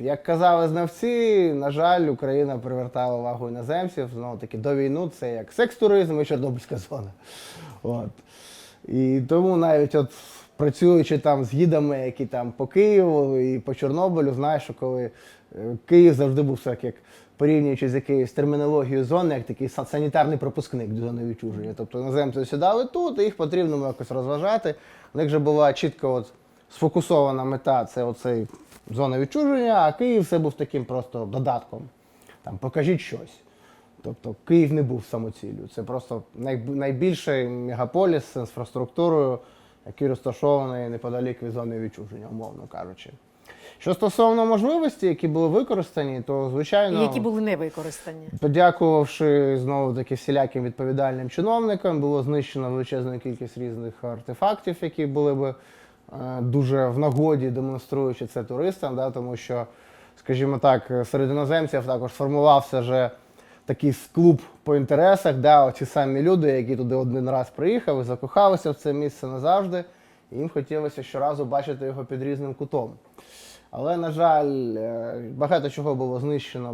як казали знавці, на жаль, Україна привертала увагу іноземців. Знову таки до війну це як секс-туризм і Чорнобильська зона. От. І тому навіть от працюючи там з гідами, які там по Києву і по Чорнобилю, знаєш, що коли е, Київ завжди був так, як порівнюючи з якоюсь термінологією зони, як такий санітарний пропускник до зони відчуження. Тобто іноземці сідали тут, і їх потрібно якось розважати. У них же була чітко от сфокусована мета це оцей зона відчуження, а Київ це був таким просто додатком. Там покажіть щось. Тобто Київ не був самоціллю. Це просто найбільший мегаполіс з інфраструктурою, який розташований неподалік від зони відчуження, умовно кажучи. Що стосовно можливостей, які були використані, то звичайно. Які були не використані. Подякувавши знову таки всіляким відповідальним чиновникам, було знищено величезну кількість різних артефактів, які були би дуже в нагоді, демонструючи це туристам, да, тому що, скажімо так, серед іноземців також формувався вже такий клуб по інтересах, да, ці самі люди, які туди один раз приїхали, закохалися в це місце назавжди, їм хотілося щоразу бачити його під різним кутом. Але, на жаль, е, багато чого було знищено